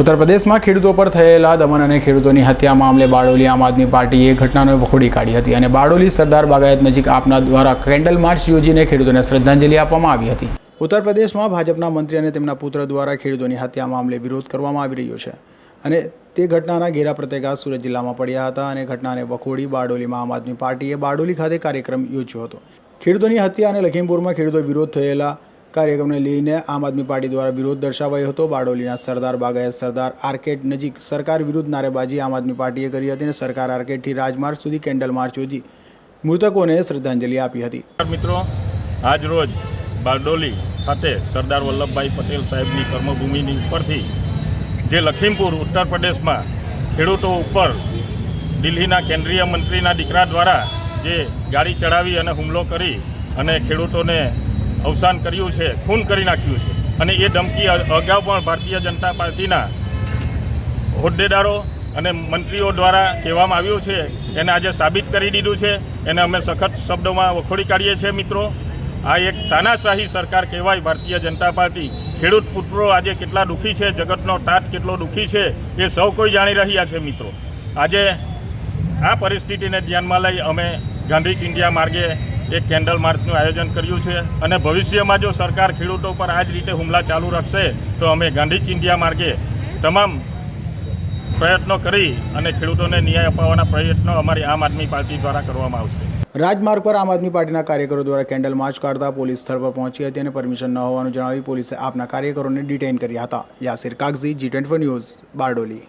ઉત્તર પ્રદેશમાં ખેડૂતો પર થયેલા દમન અને ખેડૂતોની હત્યા મામલે બારડોલી આમ આદમી પાર્ટીએ ઘટનાને વખોડી કાઢી હતી અને બારડોલી સરદાર બાગાયત નજીક આપના દ્વારા કેન્ડલ માર્ચ યોજીને ખેડૂતોને શ્રદ્ધાંજલિ આપવામાં આવી હતી. ઉત્તર પ્રદેશમાં ભાજપના મંત્રી અને તેમના પુત્ર દ્વારા ખેડૂતોની હત્યા મામલે વિરોધ કરવામાં આવી રહ્યો છે અને તે ઘટનાના ઘેરા પ્રત્યાઘાત સુરત જિલ્લામાં પડ્યા હતા અને ઘટનાને વખોડી બારડોલીમાં આમ આદમી પાર્ટીએ બારડોલી ખાતે કાર્યક્રમ યોજ્યો હતો. ખેડૂતોની હત્યા અને લખીમપુરમાં ખેડૂતો વિરોધ થયેલા કાર્યક્રમને લઈને આમ આદમી પાર્ટી દ્વારા વિરોધ દર્શાવાયો હતો. બારડોલીના સરદાર બાગાયત સરદાર આર્કેટ નજીક સરકાર વિરુદ્ધ નારેબાજી આમ આદમી પાર્ટીએ કરી હતી અને સરકાર આર્કેટથી રાજમાર્ગ સુધી કેન્ડલ માર્ચ યોજી મૃતકોને શ્રદ્ધાંજલિ આપી હતી. મિત્રો, આજ રોજ બારડોલી ખાતે સરદાર વલ્લભભાઈ પટેલ સાહેબની કર્મભૂમિની ઉપરથી જે લખીમપુર, ઉત્તર પ્રદેશમાં ખેડૂતો ઉપર દિલ્હીના કેન્દ્રીય મંત્રીના દીકરા દ્વારા જે ગાડી ચડાવી અને હુમલો કરી અને ખેડૂતોને અવસાન કર્યું છે, ખૂન કરી નાખ્યું છે. અને એ ધમકી અગાઉ પણ ભારતીય જનતા પાર્ટીના હોદ્દેદારો અને મંત્રીઓ દ્વારા કહેવામાં આવ્યું છે, એને આજે સાબિત કરી દીધું છે, એને અમે સખત શબ્દોમાં વખોડી કાઢીએ છીએ મિત્રો. આ એક તાનાશાહી સરકાર કહેવાય ભારતીય જનતા પાર્ટી. ખેડૂત પુત્રો આજે કેટલા દુઃખી છે, જગતનો તાત કેટલો દુઃખી છે, એ સૌ કોઈ જાણી રહ્યા છે મિત્રો. આજે આ પરિસ્થિતિને ધ્યાનમાં લઈ અમે ગાંધી ચિંધિયા માર્ગે એક કેન્ડલ માર્ચનું આયોજન કર્યું છે અને ભવિષ્યમાં જો સરકાર ખેડૂતો પર આ જ રીતે હુમલા ચાલુ રાખશે, તો અમે ગાંધી ચિંધિયા માર્ગે તમામ પ્રયત્નો કરી અને ખેડૂતોને ન્યાય અપાવવાના પ્રયત્નો અમારી આમ આદમી પાર્ટી દ્વારા કરવામાં આવશે. રાજમાર્ગ પર આમ આદમી પાર્ટીના કાર્યકરો દ્વારા કેન્ડલ માર્ચ કાઢતા પોલીસ સ્થળ પર પહોંચી હતી અને પરમિશન ન હોવાનું જણાવી પોલીસે આપના કાર્યકરોને ડિટેઇન કર્યા હતા. Yasir Kagzi ji twenty news, Bardoli.